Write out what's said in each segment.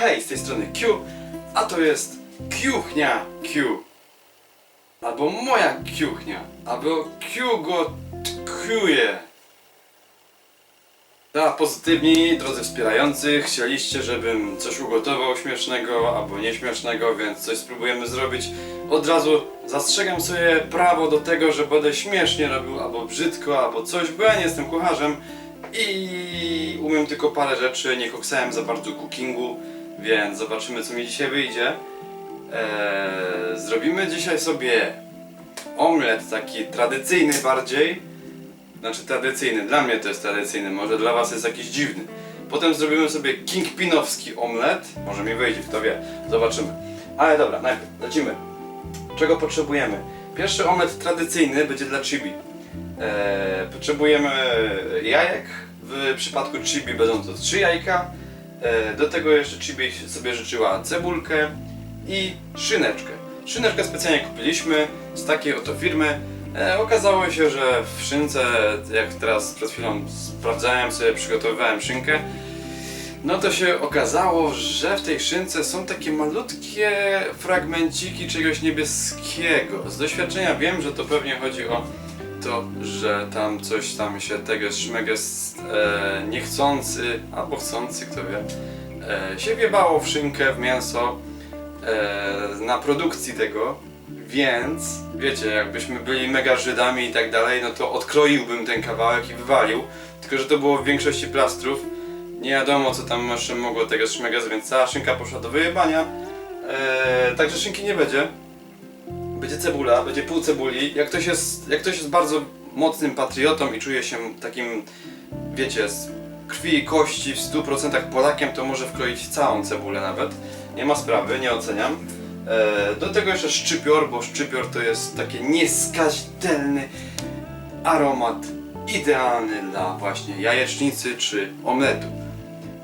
Hej, z tej strony Q, a to jest Kuchnia Q. Albo moja kuchnia, albo Q go tkuje. Dla pozytywni, drodzy wspierający, chcieliście, żebym coś ugotował śmiesznego albo nieśmiesznego, więc coś spróbujemy zrobić. Od razu zastrzegam sobie prawo do tego, że będę śmiesznie robił albo brzydko, albo coś, bo ja nie jestem kucharzem i umiem tylko parę rzeczy, nie koksałem za bardzo cookingu, więc zobaczymy co mi dzisiaj wyjdzie. Eee, zrobimy dzisiaj sobie omlet taki tradycyjny bardziej. Znaczy tradycyjny, dla mnie to jest tradycyjny, może dla was jest jakiś dziwny. Potem zrobimy sobie kingpinowski omlet. Może mi wyjdzie, kto wie. Zobaczymy. Ale dobra, najpierw lecimy. Czego potrzebujemy? Pierwszy omlet tradycyjny będzie dla chibi. Eee, potrzebujemy jajek. W przypadku chibi będą to trzy jajka. Eee, do tego jeszcze chibi sobie życzyła cebulkę i szyneczkę. Szyneczkę specjalnie kupiliśmy z takiej oto firmy. E, okazało się, że w szynce, jak teraz przed chwilą sprawdzałem sobie, przygotowywałem szynkę, no to się okazało, że w tej szynce są takie malutkie fragmenciki czegoś niebieskiego. Z doświadczenia wiem, że to pewnie chodzi o to, że tam coś tam się tego szmeges e, niechcący, albo chcący, kto wie, e, się wiebało w szynkę, w mięso e, na produkcji tego, więc wiecie, jakbyśmy byli mega Żydami i tak dalej, no to odkroiłbym ten kawałek i wywalił, tylko że to było w większości plastrów. Nie wiadomo co tam jeszcze mogło tego szmegas, więc cała szynka poszła do wyjebania. E, także szynki nie będzie. Będzie cebula, będzie pół cebuli. Jak ktoś jest, jak ktoś jest bardzo mocnym patriotą i czuje się takim, wiecie, z krwi i kości w 100% Polakiem, to może wkroić całą cebulę nawet. Nie ma sprawy, nie oceniam. E, do tego jeszcze szczypior, bo szczypior to jest taki nieskazitelny aromat idealny dla właśnie jajecznicy czy omletu.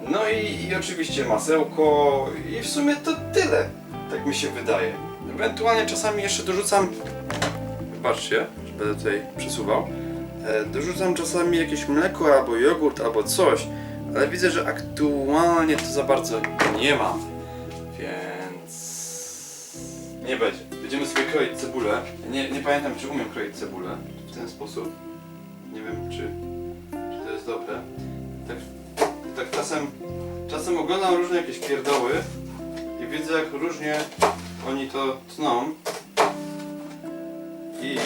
No i, i oczywiście masełko i w sumie to tyle, tak mi się wydaje. Ewentualnie czasami jeszcze dorzucam, wybaczcie, że będę tutaj przesuwał, e, dorzucam czasami jakieś mleko albo jogurt albo coś, ale widzę, że aktualnie to za bardzo nie mam, więc nie będzie. Będziemy sobie kroić cebulę. Nie, nie pamiętam, czy umiem kroić cebulę w ten sposób. Nie wiem, czy, czy to jest dobre. Tak, tak czasem, czasem oglądam różne jakieś pierdoły i widzę, jak różnie oni to tną. I,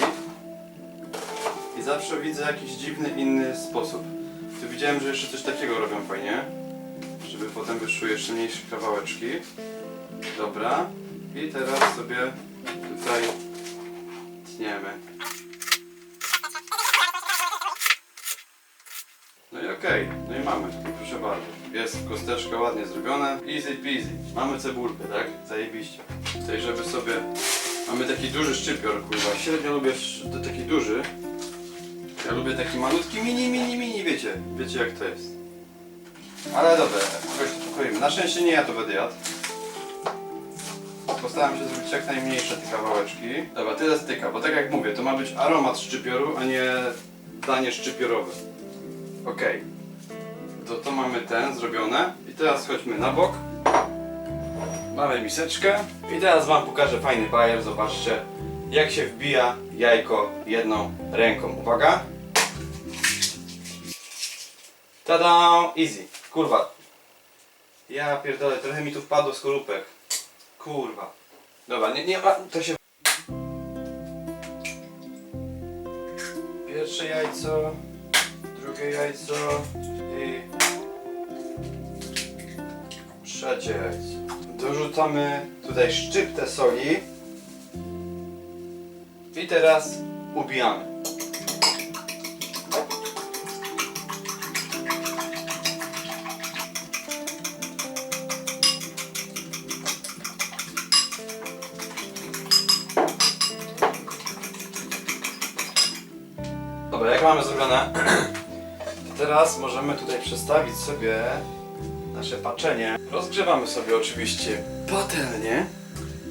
I zawsze widzę jakiś dziwny, inny sposób. Tu widziałem, że jeszcze coś takiego robią fajnie. Żeby potem wyszły jeszcze mniejsze kawałeczki. Dobra. I teraz sobie tutaj tniemy. No i okej, no i mamy, proszę bardzo. Jest kosteczka ładnie zrobiona. Easy peasy. Mamy cebulkę, tak? Zajebiście. Tutaj, żeby sobie... Mamy taki duży szczypior, kurwa. Średnio lubię sz- taki duży. Ja lubię taki malutki, mini, mini, mini, wiecie. Wiecie jak to jest. Ale dobra, jakoś to. Na szczęście nie ja to będę jadł. Postaram się zrobić jak najmniejsze te kawałeczki. Dobra, tyle styka, bo tak jak mówię, to ma być aromat szczypioru, a nie danie szczypiorowe. Okej. To to mamy ten zrobione. I teraz chodźmy na bok. Mamy miseczkę. I teraz wam pokażę fajny bajer. Zobaczcie, jak się wbija jajko jedną ręką. Uwaga. Tada! Easy. Kurwa. Ja pierdolę, trochę mi tu wpadło skorupek. Kurwa. Dobra, nie, nie ma, to się... Pierwsze jajco, drugie jajco i trzecie jajco. Dorzucamy tutaj szczyptę soli i teraz ubijamy. Sobie nasze paczenie. Rozgrzewamy sobie oczywiście patelnię.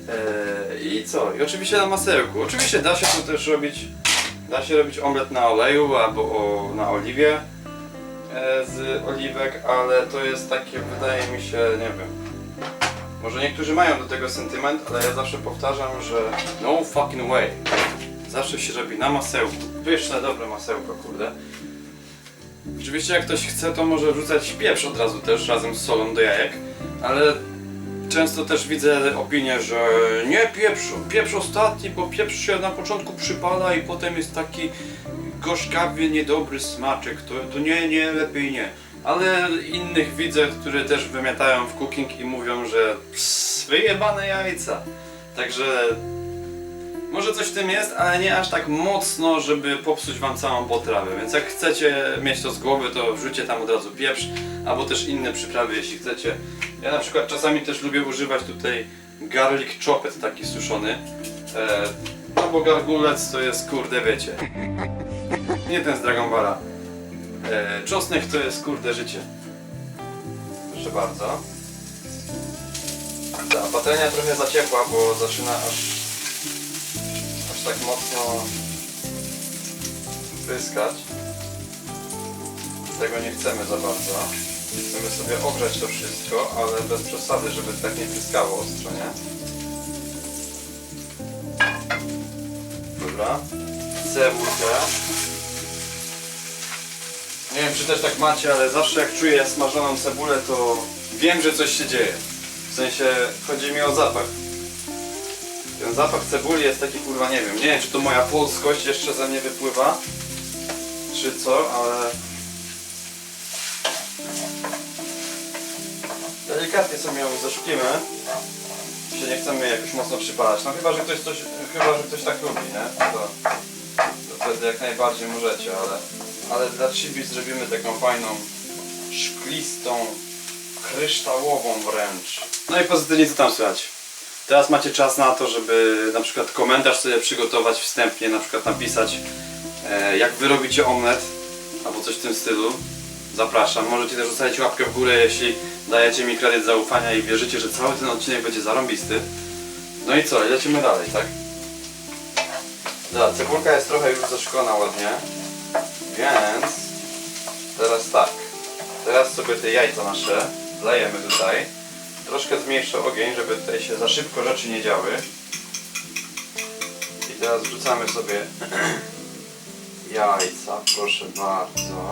Eee, I co? I oczywiście na masełku. Oczywiście da się tu też robić, da się robić omlet na oleju albo o, na oliwie e, z oliwek, ale to jest takie, wydaje mi się, nie wiem, Może niektórzy mają do tego sentyment, ale ja zawsze powtarzam, że no fucking way. Zawsze się robi na masełku. Pyszne, dobre masełko, kurde. Oczywiście jak ktoś chce, to może wrzucać pieprz od razu też razem z solą do jajek, ale często też widzę opinię, że nie pieprz, pieprz ostatni, bo pieprz się na początku przypala i potem jest taki gorzkawy, niedobry smaczek, to, to nie, nie, lepiej nie. Ale innych widzę, które też wymiatają w cooking i mówią, że ps, wyjebane jajca. Także może coś w tym jest, ale nie aż tak mocno, żeby popsuć wam całą potrawę. Więc jak chcecie mieć to z głowy, to wrzućcie tam od razu pieprz, albo też inne przyprawy, jeśli chcecie. Ja na przykład czasami też lubię używać tutaj garlic chopped taki suszony. E, no bo gargulec to jest kurde wiecie. Nie ten z Dragon Balla. E, czosnek to jest kurde życie. Proszę bardzo. Ta patelnia trochę zaciepła, bo zaczyna aż aż tak mocno pryskać. Tego nie chcemy za bardzo. Chcemy sobie ogrzać to wszystko, ale bez przesady, żeby tak nie pryskało ostro, nie? Dobra. Cebulkę. Nie wiem, czy też tak macie, ale zawsze jak czuję smażoną cebulę, to wiem, że coś się dzieje. W sensie, chodzi mi o zapach. Ten zapach cebuli jest taki kurwa, nie wiem, nie wiem czy to moja polskość jeszcze ze mnie wypływa, czy co, ale... Delikatnie sobie ją zaszklimy. Się nie chcemy jakoś mocno przypalać. No chyba, że ktoś coś, chyba, że ktoś tak lubi, nie? To, to wtedy jak najbardziej możecie, ale, ale dla chibi zrobimy taką fajną, szklistą, kryształową wręcz. No i pozytywnie co tam słychać? Teraz macie czas na to, żeby na przykład komentarz sobie przygotować wstępnie, na przykład napisać e, jak wy robicie omlet albo coś w tym stylu. Zapraszam. Możecie też zostawić łapkę w górę, jeśli dajecie mi kredyt zaufania i wierzycie, że cały ten odcinek będzie zarąbisty. No i co, lecimy dalej, tak? Dobra, cebulka jest trochę już zaszklona ładnie, więc teraz tak. Teraz sobie te jajca nasze wlejemy tutaj. Troszkę zmniejszę ogień, żeby tutaj się za szybko rzeczy nie działy. I teraz wrzucamy sobie jajca, proszę bardzo.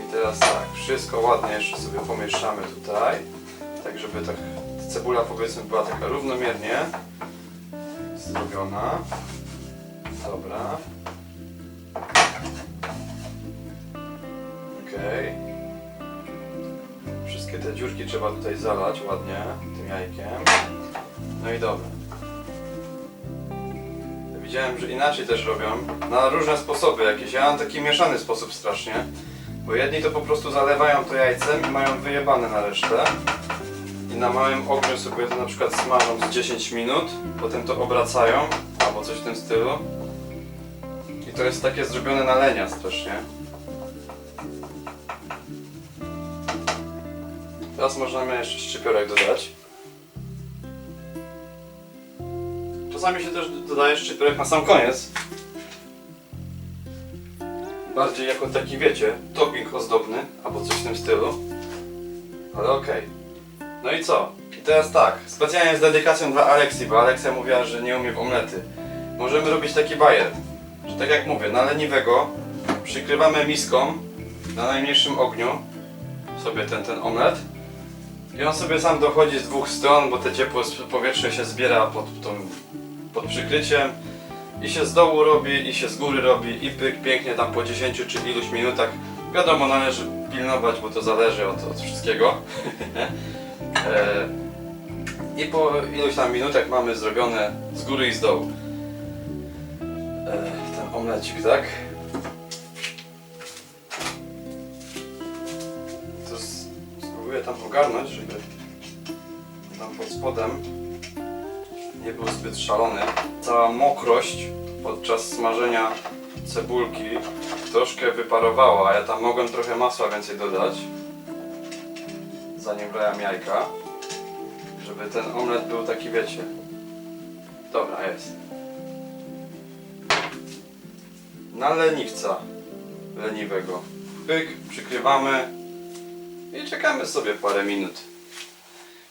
I teraz tak, wszystko ładnie jeszcze sobie pomieszamy tutaj. Tak, żeby tak cebula powiedzmy była taka równomiernie zrobiona. Dobra. Te dziurki trzeba tutaj zalać ładnie tym jajkiem. No i dobra. Widziałem, że inaczej też robią. Na różne sposoby jakieś. Ja mam taki mieszany sposób strasznie. Bo jedni to po prostu zalewają to jajcem i mają wyjebane na resztę. I na małym ogniu sobie to na przykład smażą z 10 minut, potem to obracają, albo coś w tym stylu. I to jest takie zrobione na lenia strasznie. Teraz możemy jeszcze szczypiorek dodać. Czasami się też dodaje szczypiorek na sam koniec. Bardziej jako taki, wiecie, topping ozdobny, albo coś w tym stylu. Ale okej. No i co? I teraz tak, specjalnie z dedykacją dla Aleksji, bo Aleksja mówiła, że nie umie w omlety. Możemy robić taki bajer, że tak jak mówię, na leniwego przykrywamy miską na najmniejszym ogniu sobie ten, ten omlet i on sobie sam dochodzi z dwóch stron, bo te ciepłe powietrze się zbiera pod, tą, pod przykryciem i się z dołu robi, i się z góry robi i pyk, pięknie tam po 10 czy iluś minutach. Wiadomo, należy pilnować, bo to zależy od, od wszystkiego. e, I po iluś tam minutach mamy zrobione z góry i z dołu. E, ten omlecik, tak? Spróbuję tam ogarnąć, żeby pod spodem nie był zbyt szalony. Cała mokrość podczas smażenia cebulki troszkę wyparowała, ja tam mogłem trochę masła więcej dodać zanim wlałem jajka żeby ten omlet był taki wiecie dobra jest na leniwca leniwego pyk, przykrywamy I czekamy sobie parę minut.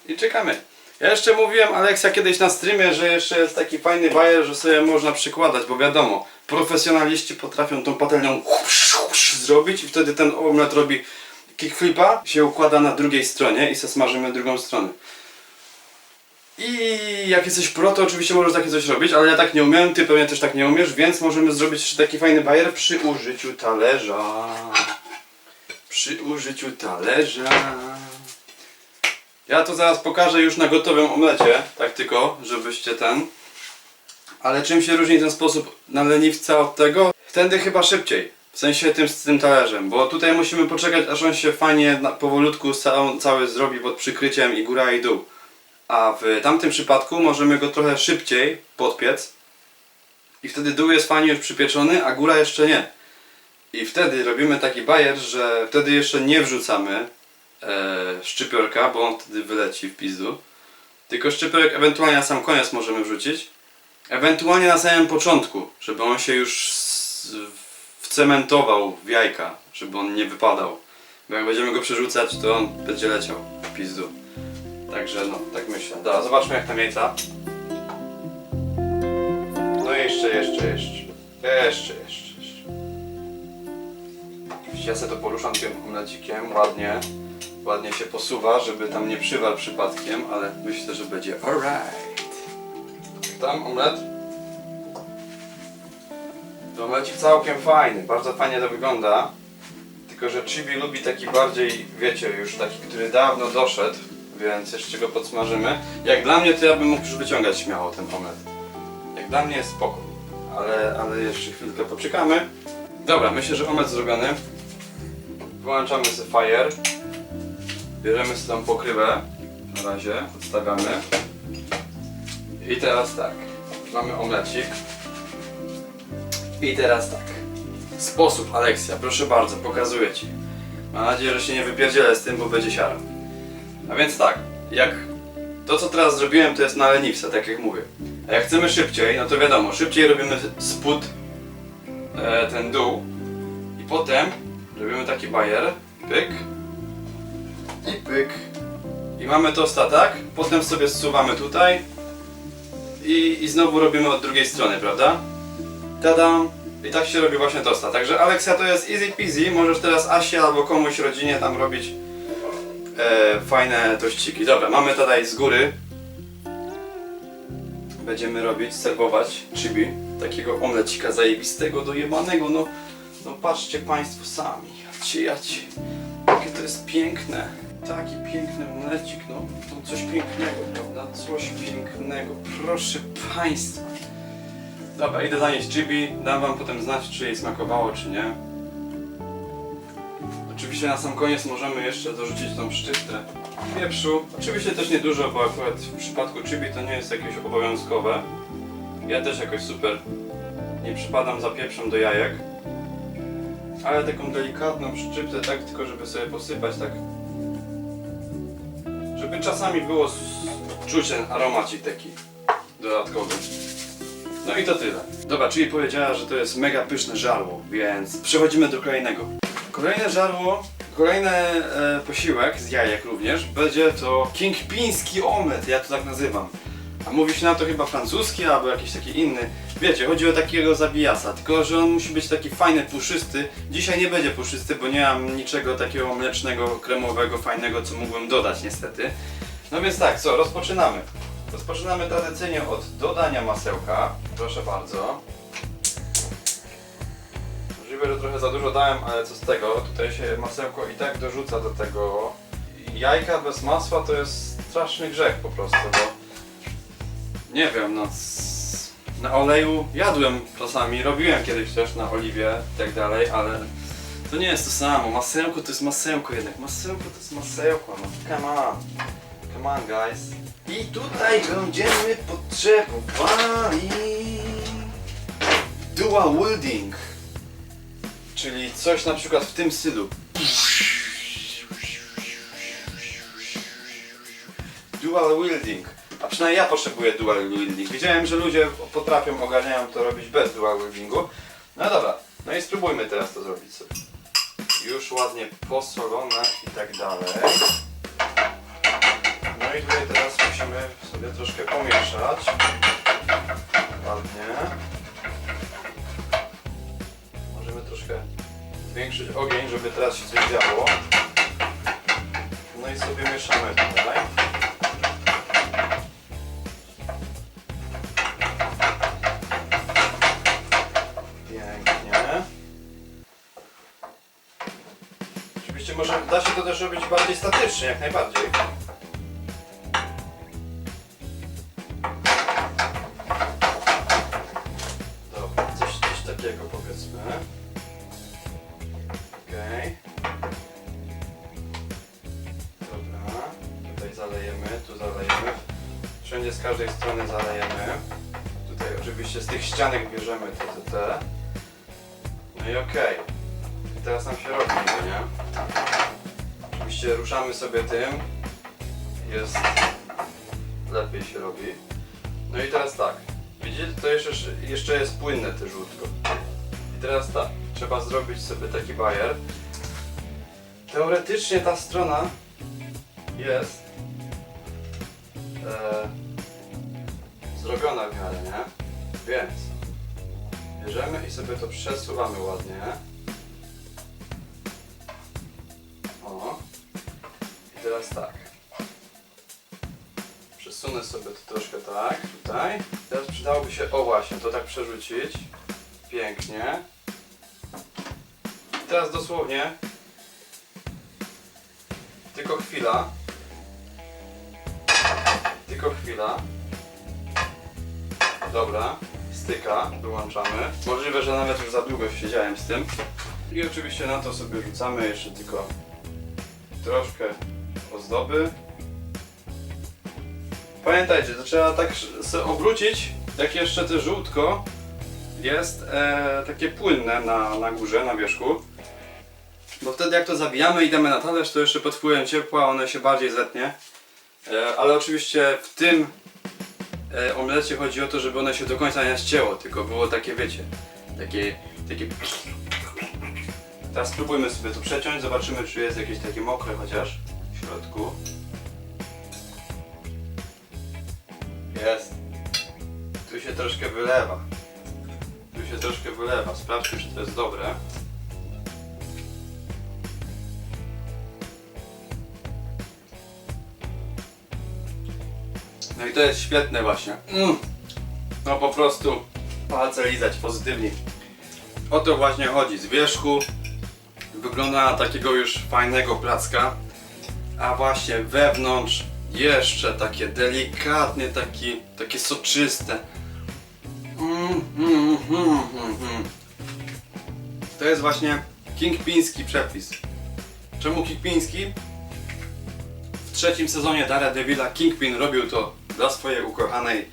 I czekamy. Ja jeszcze mówiłem Aleksa kiedyś na streamie, że jeszcze jest taki fajny bajer, że sobie można przykładać, bo wiadomo, profesjonaliści potrafią tą patelnią zrobić i wtedy ten omlet robi kickflipa, się układa na drugiej stronie i se smażymy drugą stronę. I jak jesteś pro, to oczywiście możesz takie coś robić, ale ja tak nie umiem, ty pewnie też tak nie umiesz, więc możemy zrobić jeszcze taki fajny bajer przy użyciu talerza. Przy użyciu talerza. Ja to zaraz pokażę już na gotowym omlecie, tak tylko, żebyście ten. Ale czym się różni ten sposób na leniwca od tego? Wtedy chyba szybciej. W sensie tym z tym talerzem, bo tutaj musimy poczekać aż on się fajnie na, powolutku cały zrobi pod przykryciem i góra i dół. A w tamtym przypadku możemy go trochę szybciej podpiec i wtedy dół jest fajnie już przypieczony, a góra jeszcze nie. I wtedy robimy taki bajer, że wtedy jeszcze nie wrzucamy e, szczypiorka, bo on wtedy wyleci w pizdu. Tylko szczypiorek ewentualnie na sam koniec możemy wrzucić. Ewentualnie na samym początku, żeby on się już wcementował w jajka, żeby on nie wypadał. Bo jak będziemy go przerzucać, to on będzie leciał w pizdu. Także no, tak myślę. Dobra, zobaczmy jak tam jajca. No jeszcze, jeszcze, jeszcze. Jeszcze, jeszcze, jeszcze. Ja sobie to poruszam tym omlecikiem, ładnie. Ładnie się posuwa, żeby tam nie przywarł przypadkiem, ale myślę, że będzie alright. Tam omlet. To omlecik całkiem fajny, bardzo fajnie to wygląda. Tylko, że Chibi lubi taki bardziej, wiecie, już taki, który dawno doszedł, więc jeszcze go podsmażymy. Jak dla mnie, to ja bym mógł już wyciągać śmiało ten omlet. Jak dla mnie jest spoko, ale, ale jeszcze chwilkę poczekamy. Dobra, myślę, że omlet zrobiony. Wyłączamy sobie fire. Bierzemy sobie tą pokrywę. Na razie odstawiamy. I teraz tak. Mamy omlecik. I teraz tak. Sposób, Aleksja, proszę bardzo, pokazuję Ci. Mam nadzieję, że się nie wypierdzielę z tym, bo będzie siara. A więc tak, jak to co teraz zrobiłem to jest na leniwce, tak jak mówię. A jak chcemy szybciej, no to wiadomo, szybciej robimy spód, e, ten dół i potem robimy taki bajer, pyk i pyk. I mamy tosta, tak? Potem sobie zsuwamy tutaj i, i znowu robimy od drugiej strony, prawda? Tadam! I tak się robi właśnie tosta. Także Aleksja to jest easy peasy. Możesz teraz Asie albo komuś rodzinie tam robić e, fajne tościki. Dobra, mamy tutaj z góry. Będziemy robić, serwować chibi. Takiego omlecika zajebistego, dojemanego. No, no patrzcie Państwo sami. Jacie, jacie. Jakie to jest piękne. Taki piękny omlecik, no, no coś pięknego, prawda? Coś pięknego. Proszę Państwa. Dobra, idę zanieść chibi. Dam Wam potem znać, czy jej smakowało, czy nie. Oczywiście na sam koniec możemy jeszcze dorzucić tą szczyptę pieprzu. Oczywiście też nie dużo, bo akurat w przypadku chibi to nie jest jakieś obowiązkowe. Ja też jakoś super nie przypadam za pieprzem do jajek. Ale taką delikatną szczyptę, tak tylko żeby sobie posypać, tak. Żeby czasami było czuć ten aromacik taki dodatkowy. No i to tyle. Dobra, czyli powiedziała, że to jest mega pyszne żarło, więc przechodzimy do kolejnego. Kolejne żarło, kolejny e, posiłek z jajek również, będzie to kingpiński omlet, ja to tak nazywam. A mówi się na to chyba francuski albo jakiś taki inny. Wiecie, chodzi o takiego zabijasa, tylko że on musi być taki fajny, puszysty. Dzisiaj nie będzie puszysty, bo nie mam niczego takiego mlecznego, kremowego, fajnego, co mógłbym dodać niestety. No więc tak, co, rozpoczynamy. Rozpoczynamy tradycyjnie od dodania masełka. Proszę bardzo. Możliwe, że trochę za dużo dałem, ale co z tego? Tutaj się masełko i tak dorzuca do tego. Jajka bez masła to jest straszny grzech po prostu, bo nie wiem, no na oleju jadłem czasami, robiłem kiedyś też na oliwie i tak dalej, ale to nie jest to samo. Masełko to jest masełko jednak. Masełko to jest masełko, no come on. Come on guys. I tutaj będziemy potrzebowali dual wielding. Czyli coś na przykład w tym stylu. Dual wielding. Przynajmniej ja potrzebuję dual wielding. Widziałem, że ludzie potrafią, ogarniają to robić bez dual wieldingu. No dobra, no i spróbujmy teraz to zrobić sobie. już ładnie posolone i tak dalej. No i tutaj teraz musimy sobie troszkę pomieszać. Ładnie. Możemy troszkę zwiększyć ogień, żeby teraz się coś działo. No i sobie mieszamy tutaj. Też robić bardziej statycznie, jak najbardziej. Dobra, coś, takiego powiedzmy. Okej. Dobra, tutaj zalejemy, tu zalejemy. Wszędzie z każdej strony zalejemy. Tutaj oczywiście z tych ścianek bierzemy te, te, te. No i okej. Teraz nam się robi, no nie? Oczywiście ruszamy sobie tym. Jest... Lepiej się robi. No i teraz tak. Widzicie, to jeszcze, jeszcze jest płynne te żółtko. I teraz tak. Trzeba zrobić sobie taki bajer. Teoretycznie ta strona jest e, zrobiona w miarę, nie? Więc bierzemy i sobie to przesuwamy ładnie. Teraz tak. Przesunę sobie to troszkę tak, tutaj. Teraz przydałoby się, o właśnie, to tak przerzucić. Pięknie. I teraz dosłownie tylko chwila. Tylko chwila. Dobra, styka, wyłączamy. Możliwe, że nawet już za długo siedziałem z tym. I oczywiście na to sobie rzucamy jeszcze tylko troszkę ozdoby. Pamiętajcie, to trzeba tak sobie obrócić, jak jeszcze te żółtko jest e, takie płynne na, na górze, na wierzchu. Bo wtedy jak to zabijamy i damy na talerz, to jeszcze pod wpływem ciepła one się bardziej zetnie. E, ale oczywiście w tym e, omlecie chodzi o to, żeby one się do końca nie ścięło, tylko było takie, wiecie, takie, takie... Teraz spróbujmy sobie to przeciąć, zobaczymy czy jest jakieś takie mokre chociaż środku. Jest. Tu się troszkę wylewa. Tu się troszkę wylewa. Sprawdźmy, czy to jest dobre. No i to jest świetne właśnie. Mm. No po prostu palce lizać pozytywnie. O to właśnie chodzi. Z wierzchu wygląda na takiego już fajnego placka. A właśnie wewnątrz jeszcze takie delikatnie, taki, takie soczyste. Mm, mm, mm. To jest właśnie kingpiński przepis. Czemu kingpiński? W trzecim sezonie Daredevila Kingpin robił to dla swojej ukochanej.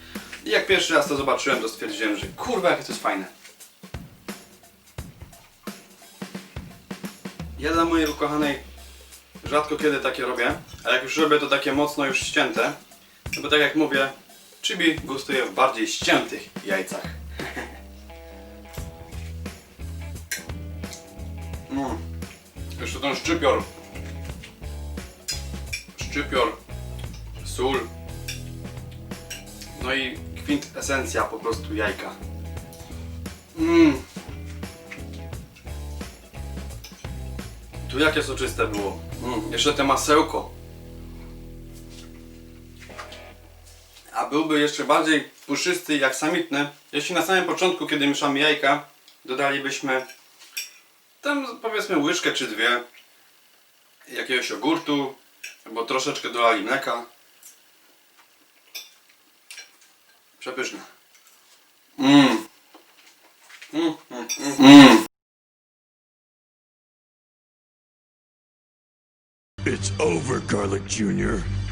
I jak pierwszy raz to zobaczyłem, to stwierdziłem, że kurwa, jakie to jest fajne. Ja dla mojej ukochanej rzadko kiedy takie robię, a jak już robię to takie mocno już ścięte, no bo tak jak mówię, chibi gustuje w bardziej ściętych jajcach. Mm. Jeszcze ten szczypior. Szczypior, sól. No i kwintesencja po prostu jajka. Mm. Tu jakie soczyste było. Mm. Jeszcze te masełko. A byłby jeszcze bardziej puszysty jak samitny, jeśli na samym początku, kiedy mieszamy jajka, dodalibyśmy tam powiedzmy łyżkę czy dwie jakiegoś jogurtu, albo troszeczkę dolali mleka. Przepyszne. Mmm. Mm, mm, mm, mm. It's over, Garlic Jr.